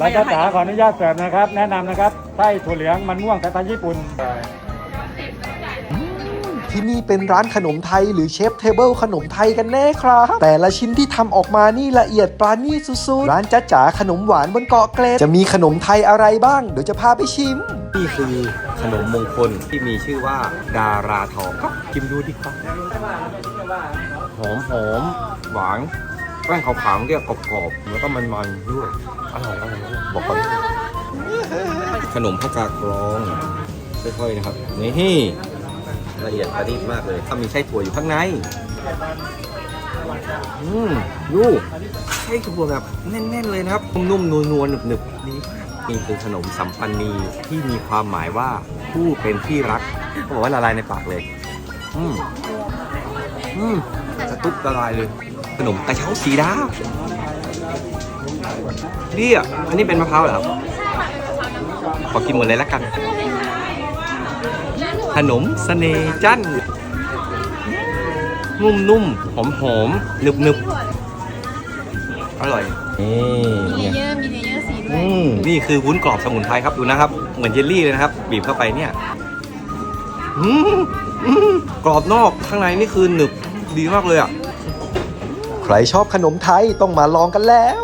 ร้านจ้าจ๋าขออนุญาตเสิร์ฟนะครับ แนะนำนะครับไส้ถั่วเหลืองมันม่วงสไตล์ญี่ปุ่น ที่นี่เป็นร้านขนมไทยหรือเชฟเทเบิลขนมไทยกันแน่ครับ แต่ละชิ้นที่ทำออกมานี่ละเอียดปราณีตสุดๆ ร้านจ๊ะจ๋าขนมหวานบนเกาะเกร็ดจะมีขนมไทยอะไรบ้าง เดี๋ยวจะพาไปชิม นี่คือขนมมงคลที่มีชื่อว่าดาราทองครับชิมดูดิครับหอมหอมหวานแป้งขาวๆเรียกกรอบๆแล้วก็มันๆด้วยอร่อยอร่อยบอกก่อนขนมพระกากรองค่อยๆนะครับนี่ละเอียดประณีตมากเลยถ้ามีไส้ถั่วอยู่ข้างในอืมดูไส้ถั่วแบบแน่นๆเลยนะครับนุ่มๆนัวๆหนึบๆดีมากนี่คือขนมสัมปันนีที่มีความหมายว่าผู้เป็นที่รักเขาบอกว่าละลายในปากเลย อืมอืมจะตุ๊บละลายเลย ขนมกระเช้าสีดาดีอะอันนี้เป็นมะพร้าวเหรอครับ ขอกินหมดเลยละกัน ขนมเสน่ห์จันทร์นุ่มๆหอมๆนึบๆอร่อยนี่มีเลเยอร์มีเลเยอร์สีด้วยอืมนี่คือวุ้นกรอบสมุนไพรครับดูนะครับ เหมือนเยลลี่เลยนะครับ บีบเข้าไปเนี่ยอืมอืมกรอบนอกข้างในนี่คือหนึบดีมากเลยอะ ใครชอบขนมไทยต้องมาลองกันแล้ว